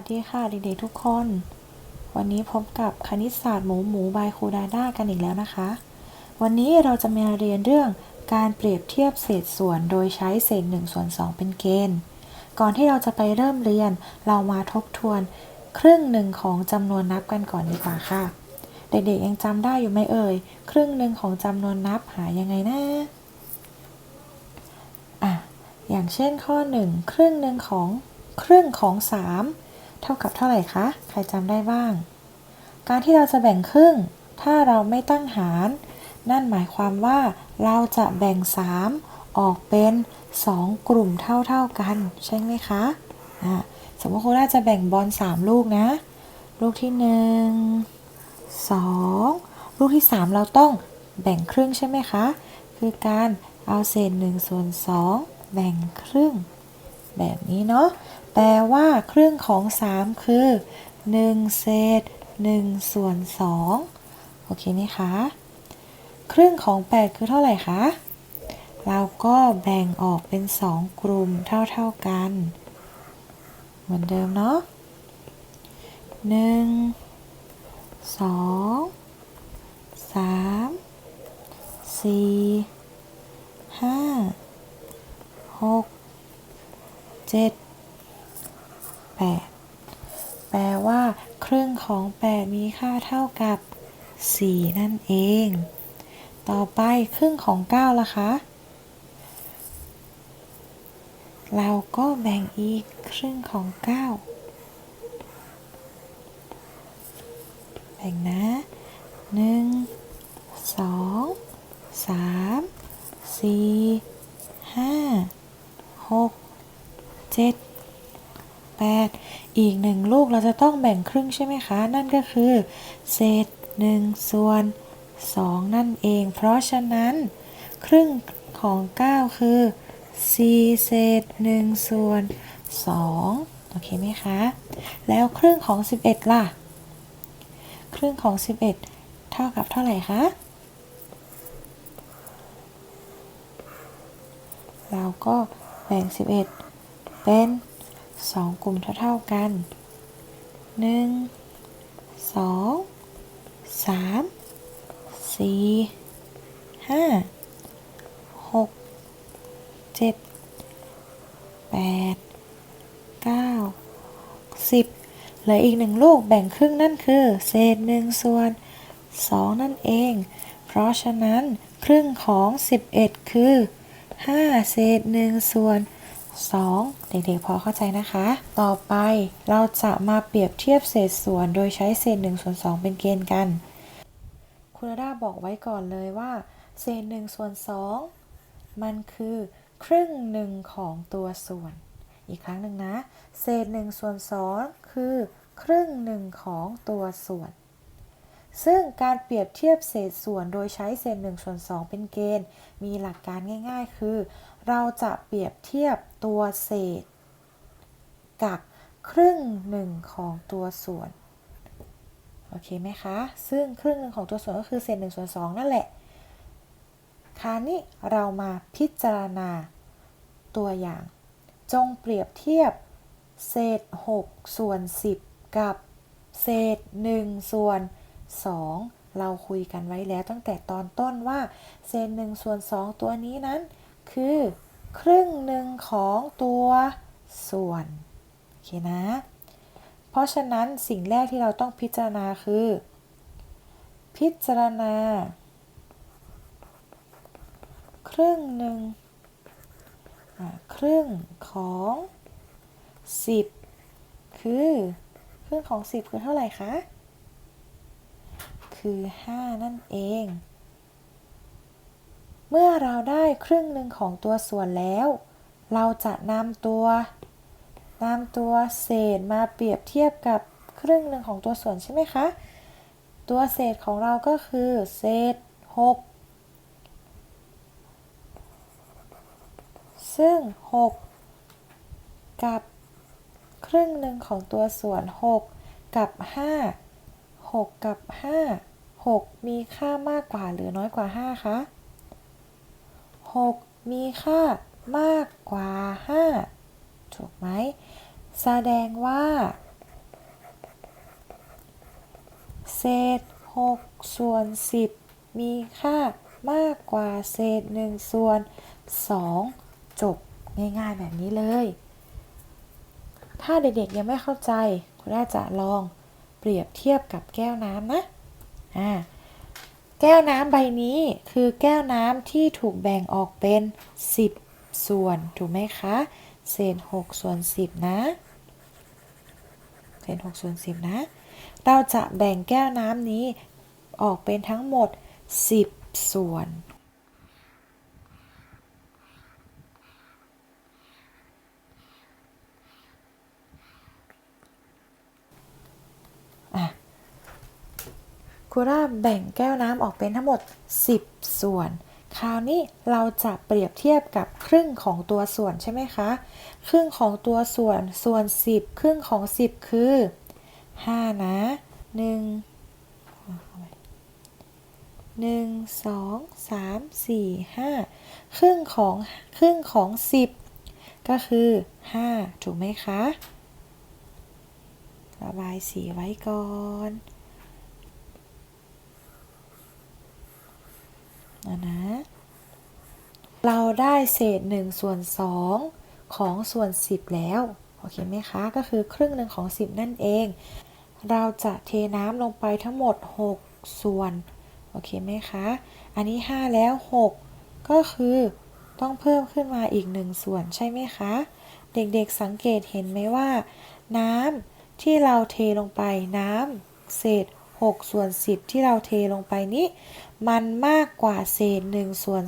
วัสดีค่ะเด็กๆทุกคน วันนี้พบกับคณิตศาสตร์หมูหมูบายครูดาด้ากันอีกแล้วนะคะ วันนี้เราจะมาเรียนเรื่องการเปรียบเทียบเศษส่วนโดยใช้เศษ1ส่วน2 เป็นเกณฑ์ ก่อนที่เราจะไปเริ่มเรียนเรามาทบทวนครึ่งหนึ่งของจำนวนนับกันก่อนดีกว่าค่ะ เด็กๆยังจำได้อยู่ไหมเอ่ย ครึ่งหนึ่งของจำนวนนับหายังไงนะอะอย่างเช่นข้อ 1 ครึ่งหนึ่งของครึ่งของ 3 เท่ากับเท่าไหร่คะ ใครจำได้บ้าง การที่เราจะแบ่งครึ่ง ถ้าเราไม่ตั้งหาร นั่นหมายความว่าเราจะแบ่ง 3 ออกเป็น 2 กลุ่มเท่าๆกัน ใช่ไหมคะอะสมมติครูน่าจะแบ่งบอล3 ลูกนะ ลูกที่ 1 2 ลูกที่ 3 เราต้องแบ่งครึ่งใช่ไหมคะ คือการเอาเศษ1ส่วน2แบ่งครึ่ง แบบนี้เนาะ แปลว่าครึ่งของ 3 คือ 1 เศษ 1 ส่วน 2 โอเคไหมคะ ครึ่งของ 8 คือเท่าไหร่คะ เราก็แบ่งออกเป็น 2 กลุ่มเท่า ๆกัน เหมือนเดิมเนาะ1 2 3 4 5 6 7 8 แปลว่า ครึ่งของ 8 มีค่าเท่ากับ 4 นั่นเอง ต่อไปครึ่งของ 9ล่ะคะ เราก็แบ่งอีกครึ่งของ 9 แบ่งนะ 1 2 3 4 5 6 7 8 อีกหนึ่งลูกเราจะต้องแบ่งครึ่งใช่ไหมคะ นั่นก็คือ เศษ 1 ส่วน 2 นั่นเอง เพราะฉะนั้น ครึ่งของ 9 คือ 4 เศษ 1 ส่วน 2 โอเคไหมคะ แล้วครึ่งของ 11 ล่ะ ครึ่งของ 11 เท่ากับเท่าไหร่คะเราก็แบ่ง 11 เป็น 2กลุ่มเท่าๆกัน1 2 3 4 5 6 7 8 9 10เหลืออีกหนึ่งลูกแบ่งครึ่งนั่นคือ เศษ1ส่วน2นั่นเอง เพราะฉะนั้นครึ่งของ11คือ5เศษ1ส่วน2 เด็กๆพอเข้าใจนะคะ ต่อไปเราจะมาเปรียบเทียบเศษส่วนโดยใช้เศษ1ส่วน2เป็นเกณฑ์กัน คุณดาบอกไว้ก่อนเลยว่า เศษ1ส่วน2มันคือครึ่งหนึ่งของตัวส่วน อีกครั้งหนึ่งนะ เศษ1ส่วน2คือครึ่งหนึ่งของตัวส่วน ซึ่งการเปรียบเทียบเศษส่วนโดยใช้เศษ1ส่วน2เป็นเกณฑ์ มีหลักการง่าย ๆ คือเราจะเปรียบเทียบตัวเศษ กับครึ่งหนึ่งของตัวส่วน โอเคไหมคะ ซึ่งครึ่งหนึ่งของตัวส่วนก็คือเศษ1ส่วน2นั่นแหละ คราวนี้เรามาพิจารณาตัวอย่าง จงเปรียบเทียบเศษ6ส่วน 10 กับเศษ1ส่วน 2 เราคุยกันไว้แล้วตั้งแต่ตอนต้นว่า เศษ1ส่วน 2 ตัวนี้นั้น คือ ครึ่งหนึ่งของตัวส่วน โอเคนะ เพราะฉะนั้นสิ่งแรกที่เราต้องพิจารณาคือ พิจารณา ครึ่งหนึ่งครึ่งของ 10 คือ ครึ่งของ 10 คือเท่าไหร่คะ คือ 5 นั่นเอง เมื่อเราได้ครึ่งหนึ่งของตัวส่วนแล้ว เราจะนำตัวนำตัวเศษมาเปรียบเทียบกับครึ่งหนึ่งของตัวส่วนใช่ไหมคะ ตัวเศษของเราก็คือเศษ 6 ซึ่ง 6 กับครึ่งหนึ่งของตัวส่วน 6 กับ 5 6 กับ 5 6 มีค่ามากกว่าหรือน้อยกว่า 5 คะ 6 มีค่ามากกว่า 5 ถูกไหม แสดงว่า เศษ 6 ส่วน 10 มีค่ามากกว่าเศษ 1 ส่วน 2 จบง่ายๆแบบนี้เลย ถ้าเด็กๆยังไม่เข้าใจ คุณแม่จะลองเปรียบเทียบกับแก้วน้ำนะ อ่า แก้วน้ำใบนี้คือแก้วน้ำที่ถูกแบ่งออกเป็น 10 ส่วน ถูกไหมคะ เศษ6ส่วน 10 นะ เศษ6ส่วน 10 นะ เราจะแบ่งแก้วน้ำนี้ออกเป็นทั้งหมด 10 ส่วน ครูราแบ่งแก้วน้ำออกเป็นทั้งหมด 10 ส่วน คราวนี้เราจะเปรียบเทียบกับครึ่งของตัวส่วนใช่ไหมคะ ครึ่งของตัวส่วนส่วน 10 ครึ่งของ 10 คือ 5 นะ1 1 2 3 4 5 ครึ่งของครึ่งของ 10 ก็คือ 5 ถูกไหมคะ ระบายสีไว้ก่อน นะนะเราได้เศษ1ส่วน2ของส่วน 10 แล้ว โอเคไหมคะ ก็คือครึ่งหนึ่งของ 10 นั่นเอง เราจะเทน้ำลงไปทั้งหมด 6 ส่วน โอเคไหมคะ อันนี้ 5 แล้ว 6 ก็คือต้องเพิ่มขึ้นมาอีก 1 ส่วนใช่ไหมคะ เด็กๆสังเกตเห็นไหมว่า น้ำที่เราเทลงไปน้ำเศษ 6 ส่วน 10 ที่เราเทลงไปนี้ มันมากกว่าเศษ1ส่วน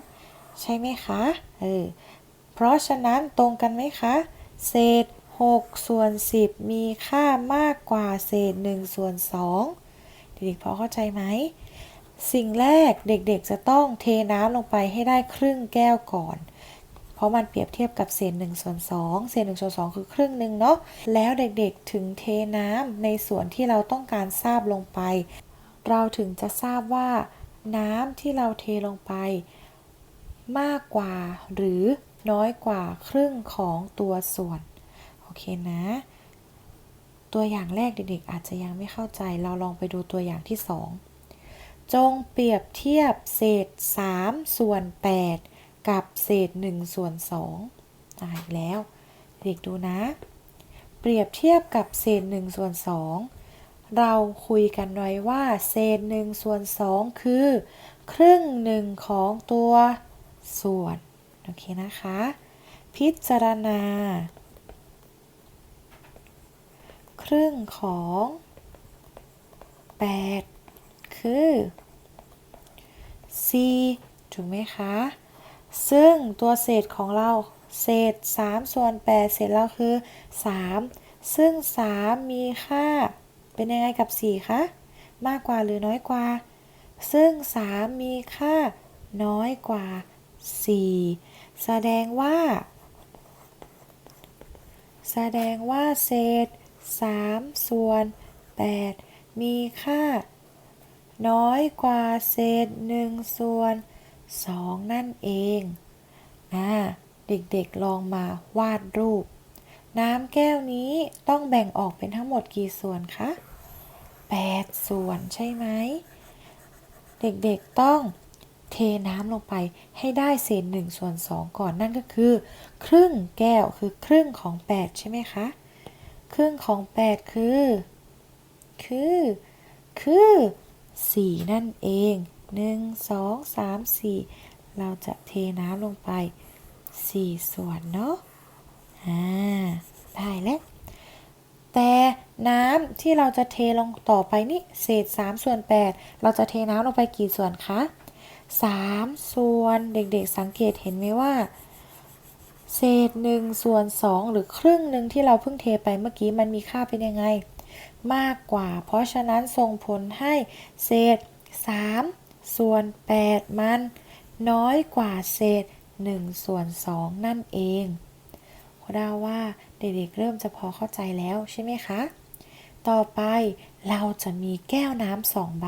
2 ใช่ไหมคะ เออ เพราะฉะนั้นตรงกันไหมคะ เศษ 6 ส่วน 10 มีค่ามากกว่าเศษ1ส่วน 2 เด็กๆพอเข้าใจไหม สิ่งแรกเด็กๆจะต้องเทน้ำลงไปให้ได้ครึ่งแก้วก่อน เพราะมันเปรียบเทียบกับเศษ1ส่วน2เศษ1ส่วน2คือครึ่งหนึ่งเนาะแล้วเด็กๆถึงเทน้ำในส่วนที่เราต้องการทราบลงไป เราถึงจะทราบว่าน้ำที่เราเทลงไป มากกว่าหรือน้อยกว่าครึ่งของตัวส่วน โอเคนะ ตัวอย่างแรกเด็กๆ อาจจะยังไม่เข้าใจ เราลองไปดูตัวอย่างที่ 2 จงเปรียบเทียบเศษ 3 ส่วน 8 กับเศษ1ส่วน2อ่าอีกแล้ว เด็กดูนะ เปรียบเทียบกับเศษ1ส่วน2เราคุยกันไว้ว่า เศษ1ส่วน2คือ ครึ่งหนึ่งของตัวส่วน โอเคนะคะ พิจารณา ครึ่งของ 8 คือ4ถูกไหมคะ ซึ่งตัวเศษของเราเศษ 3 ส่วน 8 เศษเราคือ 3 ซึ่ง 3 มีค่า เป็นยังไงกับ 4 คะ มากกว่าหรือน้อยกว่า ซึ่ง 3 มีค่าน้อยกว่า 4 แสดงว่า แสดงว่าเศษ 3 ส่วน 8 มีค่า น้อยกว่าเศษ 1 ส่วน 2 นั่นเองอ่าเด็กๆลองมาวาดรูป น้ำแก้วนี้ต้องแบ่งออกเป็นทั้งหมดกี่ส่วนคะ 8 ส่วนใช่ไหม เด็กๆต้องเทน้ำลงไปให้ได้เศษ1ส่วน2 ก่อนนั่นก็คือ ครึ่งแก้วคือครึ่งของ 8 ใช่ไหมคะ ครึ่งของ 8 คือ คือ คือ 4 นั่นเอง 1 2 3 4 เราจะเทน้ำลงไป 4 ส่วนเนาะอ่าได้แล้วแต่น้ำที่เราจะเทลงต่อไปนี่เศษ 3 ส่วน 8 เราจะเทน้ำลงไปกี่ส่วนคะ 3 ส่วนเด็กๆสังเกตเห็นไหมว่า เศษ 1 ส่วน 2 หรือครึ่งหนึ่งที่เราเพิ่งเทไปเมื่อกี้มันมีค่าเป็นยังไง มากกว่า เพราะฉะนั้นส่งผลให้เศษ 3 ส่วน 8 มัน น้อยกว่าเศษ1ส่วน2นั่นเองคุณดาว่าเด็กๆเริ่มจะพอเข้าใจแล้วใช่ไหมคะ ต่อไปเราจะมีแก้วน้ำสองใบ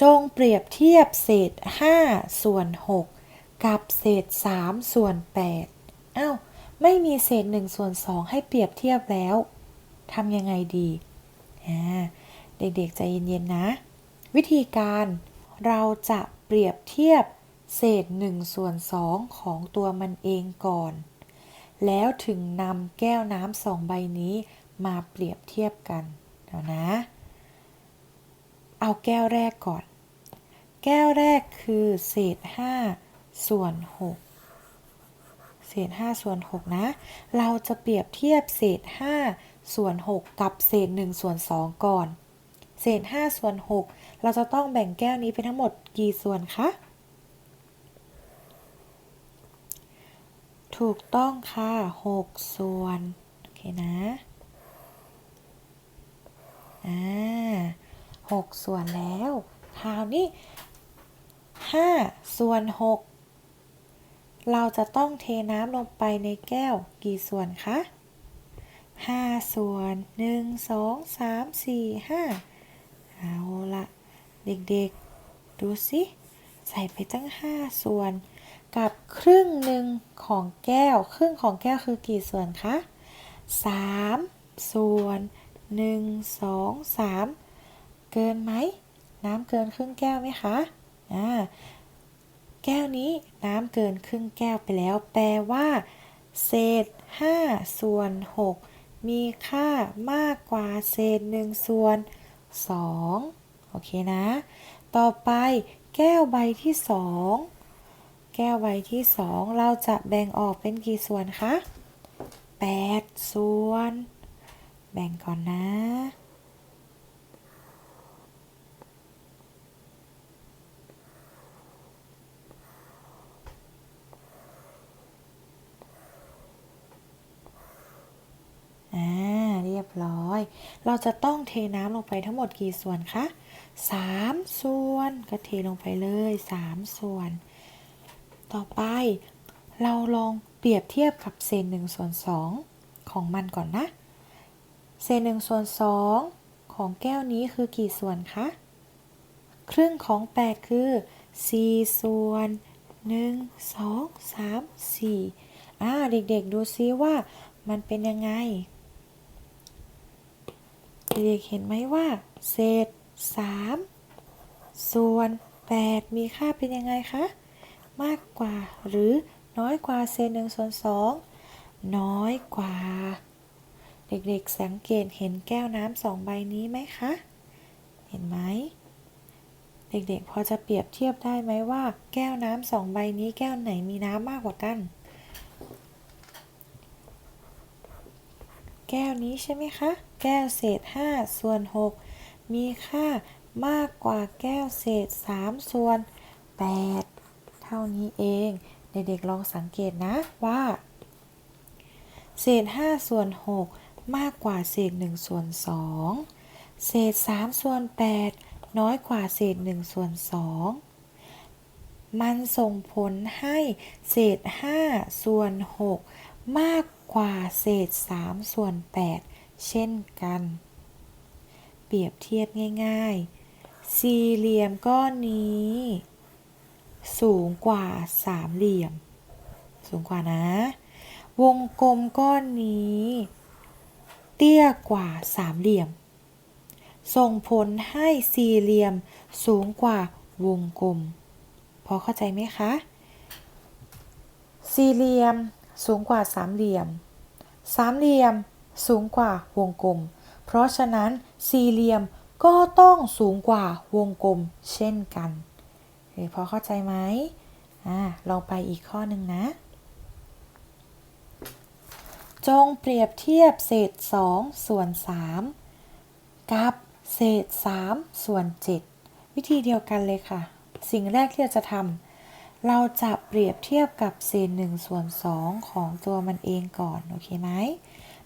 จงเปรียบเทียบเศษ 5 ส่วน 6 กับเศษ 3 ส่วน 8อ้าวไม่มีเศษ1ส่วน2ให้เปรียบเทียบแล้วทำยังไงดี เด็กๆใจเย็นๆนะ วิธีการเราจะเปรียบเทียบเศษ1ส่วน2ของตัวมันเองก่อน แล้วถึงนำแก้วน้ำสองใบนี้มาเปรียบเทียบกันเดี๋ยวนะ เอาแก้วแรกก่อน แก้วแรกคือเศษ 5 ส่วน 6 เศษ 5 ส่วน 6 นะ เราจะเปรียบเทียบเศษ 5 ส่วน 6 กับเศษ 1 ส่วน 2 ก่อน เศษ 5 ส่วน 6 เราจะต้องแบ่งแก้วนี้เป็นทั้งหมดกี่ส่วนคะ ถูกต้องค่ะ 6 ส่วน โอเคนะ อ่าหกส่วนแล้ว คราวนี้ห้าส่วนหกเราจะต้องเทน้ำลงไปในแก้วกี่ส่วนคะห้าส่วนหนึ่งสองสามสี่ห้า เอาละเด็กๆ ดูสิ ใส่ไปตั้งห้าส่วน กับครึ่งหนึ่งของแก้ว ครึ่งของแก้วคือกี่ส่วนคะสามส่วนหนึ่งสองสามเกินไหม น้ำเกินครึ่งแก้วไหมคะ อ่า แก้วนี้น้ำเกินครึ่งแก้วไปแล้ว แปลว่า เศษ 5 ส่วน 6 มีค่ามากกว่าเศษ 1 ส่วน 2โอเคนะ ต่อไปแก้วใบที่ 2 แก้วใบที่ 2 เราจะแบ่งออกเป็นกี่ส่วนคะ8ส่วน แบ่งก่อนนะ อ่า เรียบร้อย เราจะต้องเทน้ำลงไปทั้งหมดกี่ส่วนคะสามส่วนก็เทลงไปเลยสามส่วน ต่อไป เราลองเปรียบเทียบกับเศษหนึ่งส่วนสองของมันก่อนนะ เศษหนึ่งส่วนสองของแก้วนี้คือกี่ส่วนคะ ครึ่งของ 8 คือ 4 ส่วน 1 2 3 4อ่าเด็กๆดูซิว่ามันเป็นยังไง เด็กๆเห็นไหมว่า เศษ 3 ส่วน 8 มีค่าเป็นยังไงคะ มากกว่าหรือน้อยกว่าเศษ1ส่วน2น้อยกว่า เด็กๆสังเกตเห็นแก้วน้ำสองใบนี้ไหมคะ เห็นไหม เด็กๆพอจะเปรียบเทียบได้ไหมว่า แก้วน้ำสองใบนี้แก้วไหนมีน้ำมากกว่ากัน แก้วนี้ใช่ไหมคะ แก้วเศษ 5 ส่วน 6 มีค่ามากกว่าแก้วเศษ 3 ส่วน 8 เท่านี้เอง เด็กๆลองสังเกตนะว่า เศษ 5 ส่วน 6 มากกว่าเศษ 1 ส่วน 2 เศษ 3 ส่วน 8 น้อยกว่าเศษ 1 ส่วน 2มันส่งผลให้เศษ 5 ส่วน 6 มากกว่าเศษ 3 ส่วน 8 เช่นกัน เปรียบเทียบง่ายๆ สี่เหลี่ยมก้อนนี้ สูงกว่าสามเหลี่ยม สูงกว่านะ วงกลมก้อนนี้ เตี้ยกว่าสามเหลี่ยม ส่งผลให้สี่เหลี่ยมสูงกว่าวงกลม พอเข้าใจไหมคะ สี่เหลี่ยมสูงกว่าสามเหลี่ยม สามเหลี่ยม สูงกว่าวงกลม เพราะฉะนั้นสี่เหลี่ยมก็ต้องสูงกว่าวงกลมเช่นกันเฮ้ยพอเข้าใจไหมอ่าลองไปอีกข้อหนึ่งนะ จงเปรียบเทียบเศษ 2 ส่วน 3 กับเศษ 3 ส่วน 7 วิธีเดียวกันเลยค่ะ สิ่งแรกที่เราจะทำเราจะเปรียบเทียบกับเศษ 1 ส่วน 2 ของตัวมันเองก่อน โอเคไหม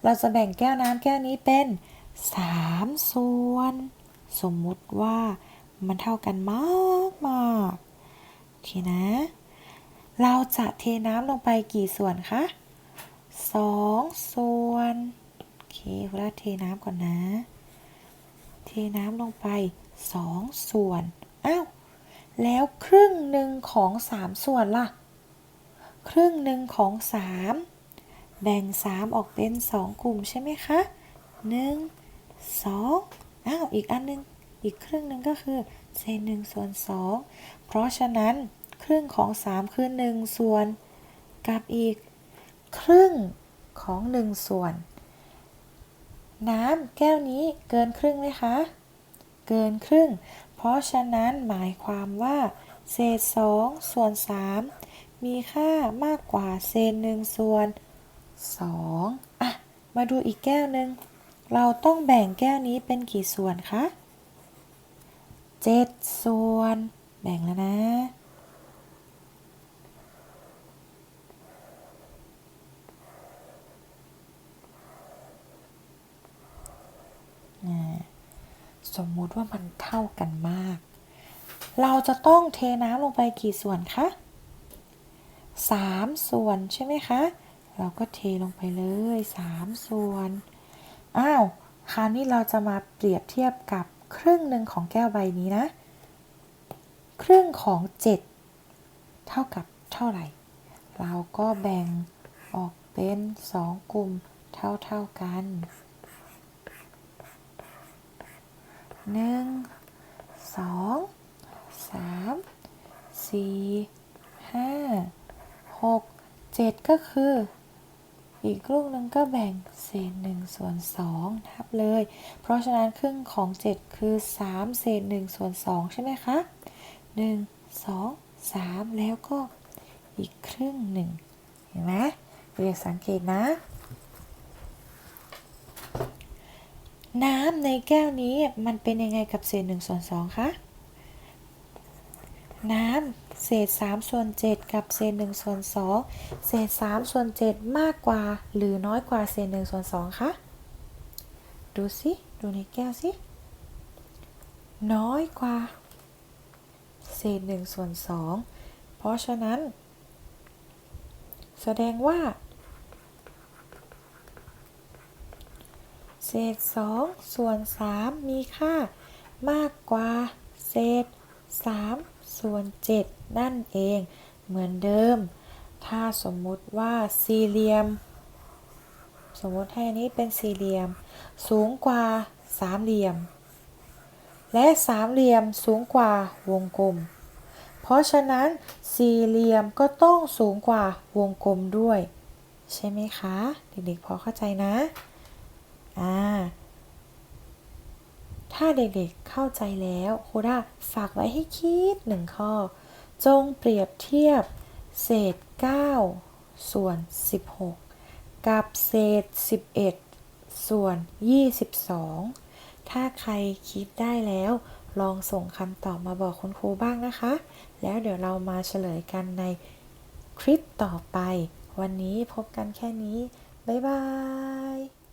เราจะแบ่งแก้วน้ำแก้วนี้เป็น 3 ส่วน สมมุติว่ามันเท่ากันมากมากๆโอเคนะ เราจะเทน้ำลงไปกี่ส่วนคะสองส่วนโอเคคุณราเทน้ำก่อนนะ เทน้ำลงไปสองส่วนอ้าวแล้วครึ่งหนึ่งของสามส่วนล่ะ ครึ่งหนึ่งของสาม แบ่งสามออกเป็นสองกลุ่มใช่ไหมคะหนึ่งสองอ้าว อีกอันนึง อีกครึ่งหนึ่งก็คือเศษหนึ่งส่วนสองเพราะฉะนั้นครึ่งของสามคือหนึ่งส่วน กับอีก ครึ่งของหนึ่งส่วน น้ำแก้วนี้เกินครึ่งไหมคะ เกินครึ่ง เพราะฉะนั้นหมายความว่า เศษสองส่วนสามมีค่ามากกว่าเศษหนึ่งส่วนส องอะ มาดูอีกแก้วหนึ่ง เราต้องแบ่งแก้วนี้เป็นกี่ส่วนคะเจ็ดส่วน แบ่งแล้วนะ สมมุติว่ามันเท่ากันมาก เราจะต้องเทน้ำลงไปกี่ส่วนคะสามส่วนใช่ไหมคะ เราก็เทลงไปเลยสามส่วน อ้าว คราวนี้เราจะมาเปรียบเทียบกับครึ่งหนึ่งของแก้วใบนี้นะ ครึ่งของ 7 เท่ากับเท่าไหร่ เราก็แบ่งออกเป็น 2 กลุ่มเท่าๆกันหนึ่งสองสามสี่ห้าหกเจ็ดก็คือ อีกลูกหนึ่งก็แบ่งเศษหนึ่งส่วนสองทับเลย เพราะฉะนั้นครึ่งของเจ็ดคือสามเศษหนึ่งส่วนสองใช่ไหมคะหนึ่งสองสามแล้วก็อีกครึ่งหนึ่งเห็นไหมเรียกสังเกตนะ น้ำในแก้วนี้มันเป็นยังไงกับเศษหนึ่งส่วนสองคะ น้ำ เศษ3ส่วน7กับเศษ1ส่วน2เศษ3ส่วน7มากกว่า หรือน้อยกว่าเศษ1ส่วน2คะดูสิดูในแก้วสิน้อยกว่า เศษ1ส่วน2เพราะฉะนั้น แสดงว่า เศษ2ส่วน3มีค่ามากกว่าเศษ 3 ส่วน 7 นั่นเองเหมือนเดิม ถ้าสมมุติว่าสี่เหลี่ยม สมมติให้อันนี้เป็นสี่เหลี่ยม สูงกว่าสามเหลี่ยม และสามเหลี่ยมสูงกว่าวงกลม เพราะฉะนั้นสี่เหลี่ยมก็ต้องสูงกว่าวงกลมด้วย ใช่ไหมคะ เด็กๆพอเข้าใจนะ อ่า ถ้าเด็กๆเข้าใจแล้วครูด้าฝากไว้ให้คิดหนึ่งข้อ จงเปรียบเทียบ เศษ 9 ส่วน 16 กับเศษ 11 ส่วน 22 ถ้าใครคิดได้แล้ว ลองส่งคำตอบมาบอกคุณครูบ้างนะคะ แล้วเดี๋ยวเรามาเฉลยกันในคลิปต่อไป วันนี้พบกันแค่นี้ บ๊ายบาย